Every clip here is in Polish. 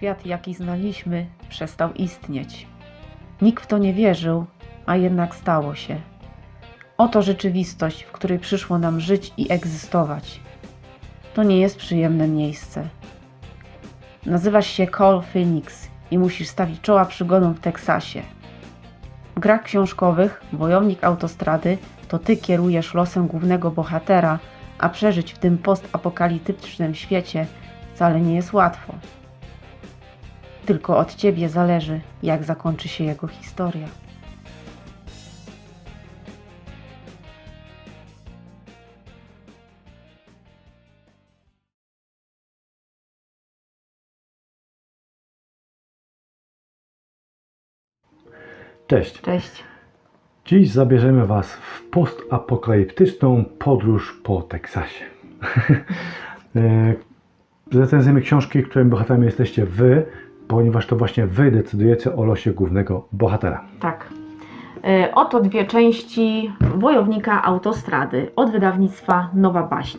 Świat, jaki znaliśmy, przestał istnieć. Nikt w to nie wierzył, a jednak stało się. Oto rzeczywistość, w której przyszło nam żyć i egzystować. To nie jest przyjemne miejsce. Nazywasz się Cole Phoenix i musisz stawić czoła przygodom w Teksasie. W grach książkowych Wojownik Autostrady to ty kierujesz losem głównego bohatera, a przeżyć w tym postapokaliptycznym świecie wcale nie jest łatwo. Tylko od ciebie zależy, jak zakończy się jego historia. Cześć. Cześć. Dziś zabierzemy Was w postapokaliptyczną podróż po Teksasie. E, Recenzujemy książki, którym bohaterami jesteście Wy, ponieważ to właśnie Wy decydujecie o losie głównego bohatera. Tak. E, Oto dwie części Wojownika Autostrady od wydawnictwa Nowa Baśń.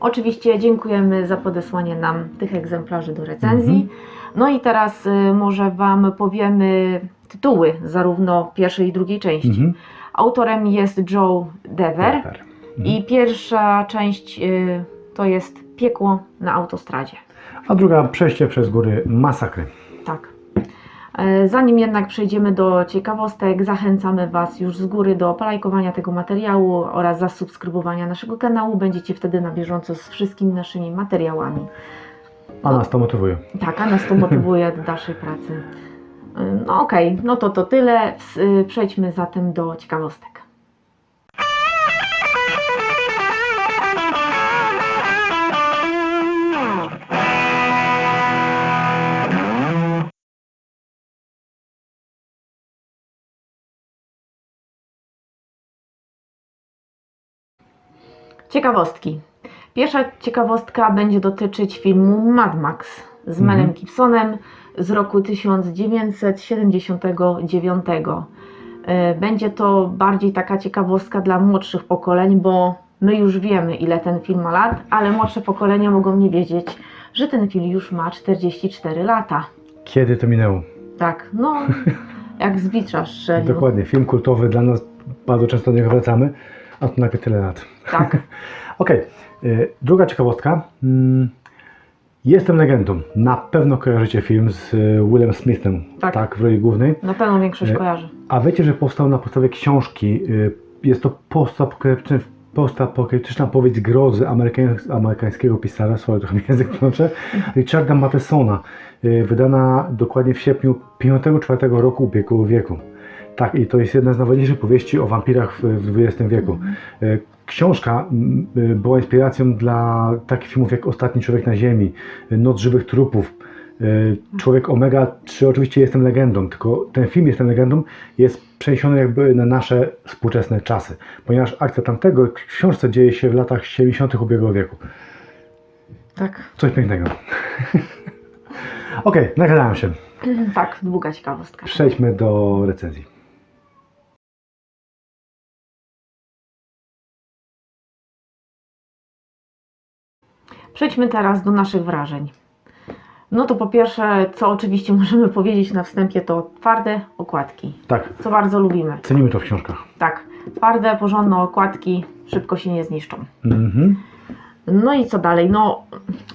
Oczywiście dziękujemy za podesłanie nam tych egzemplarzy do recenzji. Mhm. No i teraz y, może Wam powiemy tytuły zarówno pierwszej i drugiej części. Mhm. Autorem jest Joe Dever Super. i pierwsza część y, to jest Piekło na autostradzie. A druga przejście przez góry masakry. Tak. E, Zanim jednak przejdziemy do ciekawostek, zachęcamy Was już z góry do polajkowania tego materiału oraz zasubskrybowania naszego kanału. Będziecie wtedy na bieżąco z wszystkimi naszymi materiałami. A nas to motywuje. Tak, a nas to motywuje do dalszej pracy. No okej, no to to tyle. Y, Przejdźmy zatem do ciekawostek. Ciekawostki. Pierwsza ciekawostka będzie dotyczyć filmu Mad Max z Mhm. Melem Gibsonem z roku 1979. E, Będzie to bardziej taka ciekawostka dla młodszych pokoleń, bo my już wiemy, ile ten film ma lat, ale młodsze pokolenia mogą nie wiedzieć, że ten film już ma 44 lata. Kiedy to minęło? Tak, no, jak z bicza strzelił. Dokładnie. Film kultowy dla nas. Bardzo często do niego wracamy. A to najpierw tyle lat. Tak, Okej, y, druga ciekawostka. Jestem legendą. Na pewno kojarzycie film z y, Willem Smithem, Tak. tak, w roli głównej. na pewno większość E, kojarzy. A wiecie, że powstał na podstawie książki. y, Jest to postapokaliptyczny- postapokaliptyczna powieść grozy amerykań- amerykańskiego pisarza, sorry, trochę mi język plącze, Richarda Mathesona, wydana dokładnie w sierpniu 54 roku ubiegłego wieku. Tak, i to jest jedna z najważniejszych powieści o wampirach w, XX wieku. Mhm. E, Książka y, była inspiracją dla takich filmów jak Ostatni Człowiek na Ziemi, Noc Żywych Trupów, y, Człowiek Omega, czy oczywiście Jestem Legendą, tylko ten film Jestem Legendą jest przeniesiony jakby na nasze współczesne czasy, ponieważ akcja tamtego w książce dzieje się w latach 70. ubiegłego wieku. Tak, Coś pięknego. Okej, nagadałem się. tak, długa ciekawostka. Przejdźmy do recenzji. Przejdźmy teraz do naszych wrażeń. No to po pierwsze, co oczywiście możemy powiedzieć na wstępie, to twarde okładki, Tak, co bardzo lubimy. cenimy to w książkach. Tak, twarde, porządne okładki szybko się nie zniszczą. Mhm. No i co dalej? No,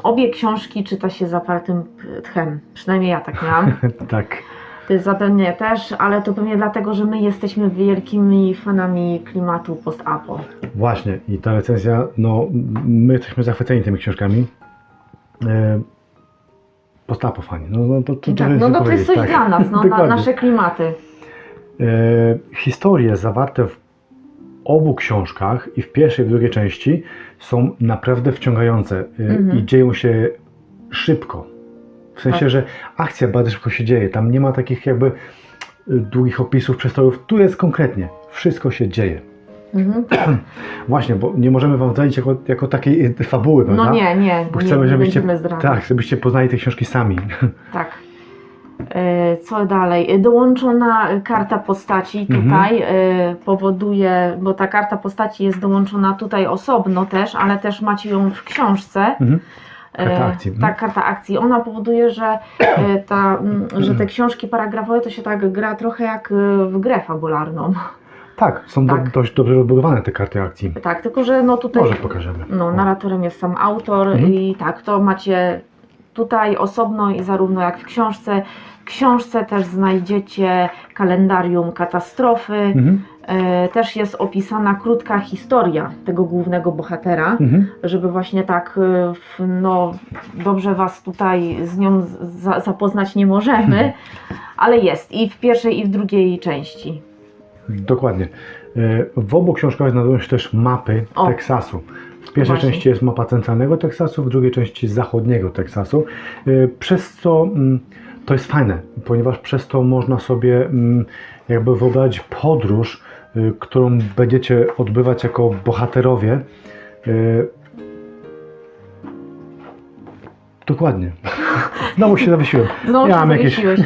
obie książki czyta się zapartym tchem. Przynajmniej ja tak miałam. tak. Zapewne też, ale to pewnie dlatego, że my jesteśmy wielkimi fanami klimatu post-apo. Właśnie, i ta recenzja, no, my jesteśmy zachwyceni tymi książkami. E, Postapo fani. No, no, to, to, Tak, jest no, no to jest coś tak. dla nas, no, na nasze klimaty. E, historie zawarte w obu książkach i w pierwszej i w drugiej części są naprawdę wciągające e, Mhm. i dzieją się szybko. W sensie, że akcja bardzo szybko się dzieje. Tam nie ma takich jakby e, długich opisów, przestojów. Tu jest konkretnie. Wszystko się dzieje. Mhm. Właśnie, bo nie możemy wam zdradzić jako, jako takiej e, fabuły, prawda? No nie, nie, Bo nie, chcemy, nie żebyście, będziemy zdradzać. tak, żebyście poznali te książki sami. Tak. E, Co dalej? Dołączona karta postaci Mhm. tutaj e, powoduje, bo ta karta postaci jest dołączona tutaj osobno też, ale też macie ją w książce. Mhm. Karta E, akcji, mhm. Tak, karta akcji. Ona powoduje, że, e, ta, mm, że te książki paragrafowe to się tak gra trochę jak e, w grę fabularną. Tak, są do, Tak. dość dobrze rozbudowane te karty akcji. Tak, tylko że no tutaj Może pokażemy. no, narratorem jest sam autor Mhm. i tak, to macie tutaj osobno i zarówno jak w książce. W książce też znajdziecie kalendarium katastrofy. Mhm. E, też jest opisana krótka historia tego głównego bohatera, Mhm. żeby właśnie tak e, no, dobrze Was tutaj z nią za, zapoznać nie możemy, ale jest i w pierwszej i w drugiej części. Dokładnie. E, W obu książkach znajdują się też mapy O. Teksasu. W pierwszej Właśnie. części jest mapa centralnego Teksasu, w drugiej części zachodniego Teksasu. Przez co mm, to jest fajne, ponieważ przez to można sobie mm, jakby wyobrazić podróż, którą będziecie odbywać jako bohaterowie. E, Dokładnie. Znowu się zawiesiłem. Znowu Miałam się jakieś- zawiesiłeś.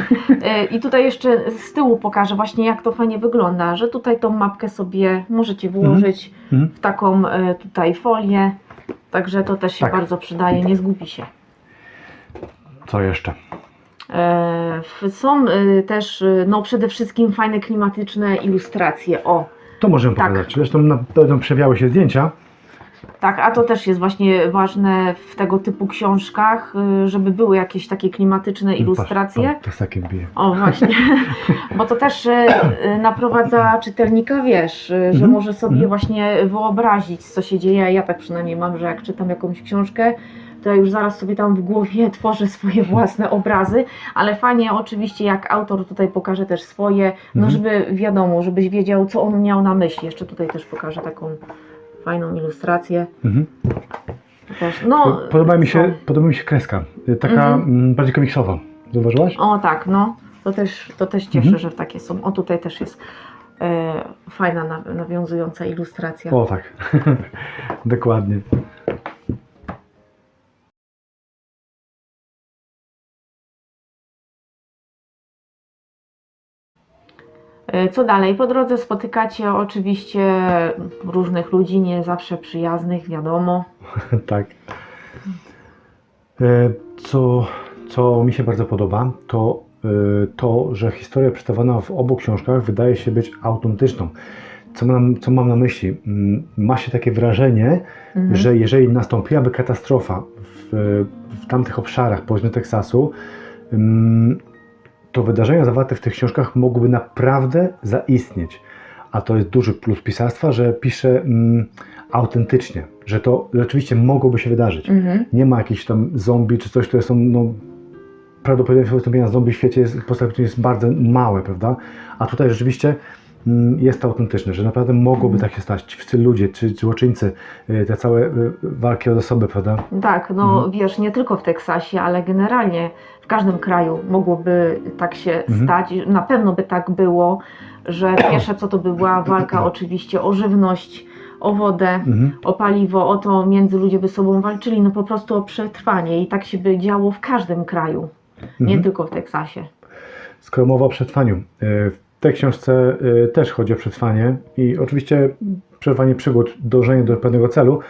E, I tutaj jeszcze z tyłu pokażę właśnie jak to fajnie wygląda, że tutaj tą mapkę sobie możecie włożyć Mhm. w taką tutaj folię, także to też się Tak. bardzo przydaje, nie zgubi się. Co jeszcze? E, Są e, też e, no przede wszystkim fajne klimatyczne ilustracje, o To możemy Tak. pokazać. Zresztą na pewno przewijały się zdjęcia. Tak, a to też jest właśnie ważne w tego typu książkach, żeby były jakieś takie klimatyczne ilustracje. Patrz, to jest takie bije. O, właśnie. Bo to też naprowadza czytelnika, wiesz, że Mhm, może sobie mhm. właśnie wyobrazić, co się dzieje. Ja tak przynajmniej mam, że jak czytam jakąś książkę, to ja już zaraz sobie tam w głowie tworzę swoje własne obrazy, ale fajnie oczywiście, jak autor tutaj pokaże też swoje, no Mhm. żeby wiadomo, żebyś wiedział, co on miał na myśli. Jeszcze tutaj też pokażę taką fajną ilustrację. Mhm. Też, no, Podoba mi się, podoba mi się kreska. Y, Taka Mhm. mm, bardziej komiksowa. Zauważyłaś? O tak, no. To też, to też cieszy, Mhm. że takie są. O tutaj też jest e, fajna, na- nawiązująca ilustracja. O tak. Dokładnie. Co dalej? Po drodze spotykacie oczywiście różnych ludzi, nie zawsze przyjaznych, wiadomo. tak. E, Co, co mi się bardzo podoba, to e, to, że historia przedstawiona w obu książkach wydaje się być autentyczną. Co mam, co mam na myśli? Mm, Ma się takie wrażenie, Mhm. że jeżeli nastąpiłaby katastrofa w, w tamtych obszarach, powiedzmy Teksasu, ym, to wydarzenia zawarte w tych książkach mogłyby naprawdę zaistnieć. A to jest duży plus pisarstwa, że pisze ym, autentycznie, że to rzeczywiście mogłoby się wydarzyć. Mhm. Nie ma jakichś tam zombie czy coś, które są, no, prawdopodobieństwo wystąpienia zombie w świecie jest, jest bardzo małe, prawda? A tutaj rzeczywiście mm, jest to autentyczne, że naprawdę mogłoby tak się stać. Ci wszyscy ludzie, czy złoczyńcy, y, te całe y, walki o zasoby, prawda? Tak, no Mhm. wiesz, nie tylko w Teksasie, ale generalnie w każdym kraju mogłoby tak się Mhm. stać. Na pewno by tak było, że pierwsze co to by była walka oczywiście o żywność, o wodę, Mhm. o paliwo, o to między ludzie by sobą walczyli, no po prostu o przetrwanie i tak się by działo w każdym kraju, nie Mhm. tylko w Teksasie. Skoro mowa o przetrwaniu, y, w tej książce y, też chodzi o przetrwanie i oczywiście przetrwanie przygód, dążenie do pewnego celu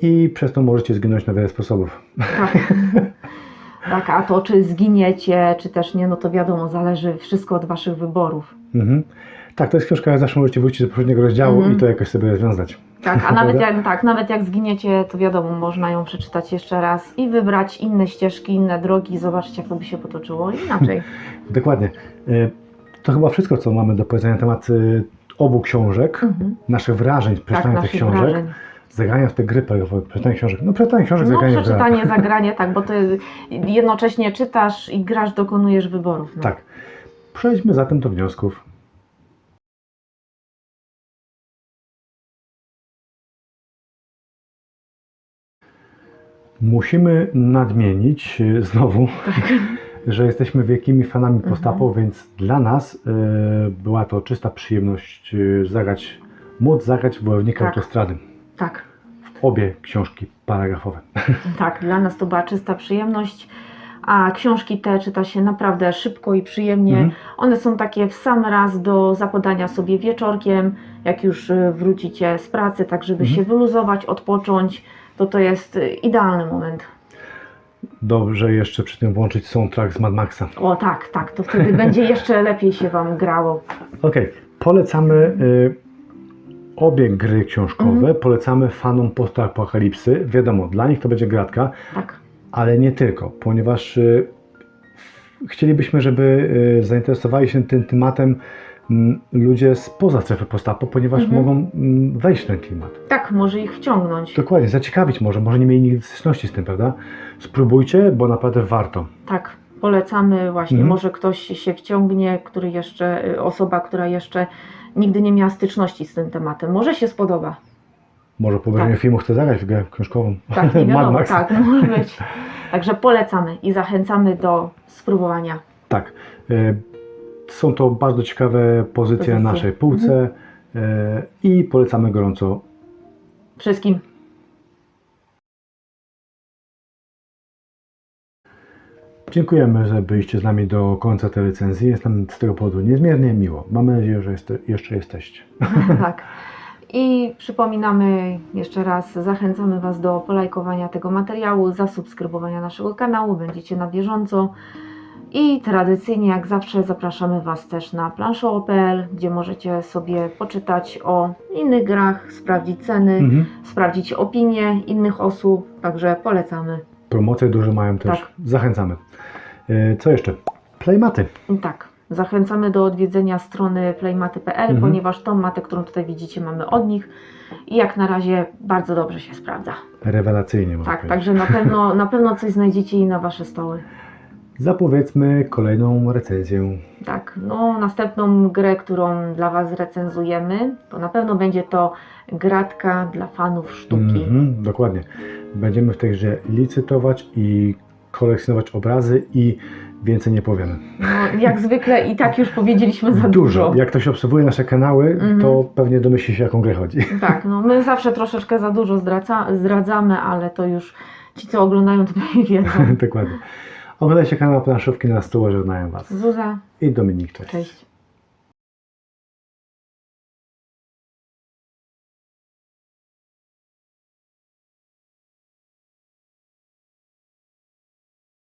i przez to możecie zginąć na wiele sposobów. Tak. tak, a to czy zginiecie, czy też nie, no to wiadomo, zależy wszystko od waszych wyborów. Mhm. Tak, to jest książka, jak zawsze możecie wrócić do poprzedniego rozdziału Mhm. i to jakoś sobie rozwiązać. Tak, a nawet jak, tak, nawet jak zginiecie, to wiadomo, można ją przeczytać jeszcze raz i wybrać inne ścieżki, inne drogi, zobaczyć jak to by się potoczyło inaczej. Dokładnie. To chyba wszystko, co mamy do powiedzenia na temat y, obu książek, Mhm. naszych wrażeń z Tak, przeczytania tych naszych książek, wrażeń. zagrania w te gry playowe, przeczytanie książek. No przeczytanie książek, No zagranie przeczytanie, zagranie, tak, bo ty jednocześnie czytasz i grasz, dokonujesz wyborów. No. Tak. Przejdźmy zatem do wniosków. Musimy nadmienić y, znowu, Tak. że jesteśmy wielkimi fanami Mhm. postapo, więc dla nas y, była to czysta przyjemność y, zagrać, móc zagrać wojownika Tak. autostrady. tak. Obie książki paragrafowe. Tak, dla nas to była czysta przyjemność, a książki te czyta się naprawdę szybko i przyjemnie. Mhm. One są takie w sam raz do zapodania sobie wieczorkiem, jak już y, wrócicie z pracy, tak żeby Mhm. się wyluzować, odpocząć, to to jest y, idealny moment. Dobrze jeszcze przy tym włączyć soundtrack z Mad Maxa. O tak, tak, to wtedy będzie jeszcze lepiej się Wam grało. Okej, polecamy y, obie gry książkowe, Mhm. polecamy fanom postapokalipsy. Wiadomo, dla nich to będzie gratka, Tak, ale nie tylko, ponieważ y, chcielibyśmy, żeby y, zainteresowali się tym tematem ludzie spoza strefy postapo, ponieważ Mhm. mogą wejść w ten klimat. tak, może ich wciągnąć. Dokładnie, zaciekawić może, może nie mieli nigdy styczności z tym, prawda? Spróbujcie, bo naprawdę warto. Tak, polecamy właśnie. Mhm. Może ktoś się wciągnie, który jeszcze, y, osoba, która jeszcze nigdy nie miała styczności z tym tematem. Może się spodoba. Może po obejrzeniu Tak. filmu chce zagrać w grę książkową. Tak, nie wiadomo, tak, może być. Także polecamy i zachęcamy do spróbowania. Tak. Są to bardzo ciekawe pozycje Pozycje. na naszej półce e, i polecamy gorąco. Wszystkim. Dziękujemy, że byliście z nami do końca tej recenzji. Jest nam z tego powodu niezmiernie miło. Mamy nadzieję, że jest, jeszcze jesteście. tak. I przypominamy jeszcze raz, zachęcamy Was do polajkowania tego materiału, zasubskrybowania naszego kanału, będziecie na bieżąco. I tradycyjnie, jak zawsze, zapraszamy Was też na planszowo.pl, gdzie możecie sobie poczytać o innych grach, sprawdzić ceny, Mhm. sprawdzić opinie innych osób, także polecamy. Promocje duże mają też. Tak. Zachęcamy. E, Co jeszcze? Playmaty. Tak, zachęcamy do odwiedzenia strony playmaty.pl, Mhm. ponieważ tą matę, którą tutaj widzicie, mamy od nich i jak na razie bardzo dobrze się sprawdza. Rewelacyjnie Tak, powiedzieć. także na pewno, na pewno coś znajdziecie i na Wasze stoły. Zapowiedzmy kolejną recenzję. Tak, no następną grę, którą dla Was recenzujemy, to na pewno będzie to gratka dla fanów sztuki. Mhm, dokładnie. Będziemy w tej grze licytować i kolekcjonować obrazy i więcej nie powiemy. No, jak zwykle i tak już powiedzieliśmy za dużo. Jak ktoś obserwuje nasze kanały, Mhm. to pewnie domyśli się, jaką grę chodzi. Tak, no my zawsze troszeczkę za dużo zdradza, zdradzamy, ale to już ci, co oglądają, to pewnie wiedzą. Dokładnie. Oglądajcie kanał Planszówki na stół, żegnają Was. Zuza, I Dominik, cześć. cześć.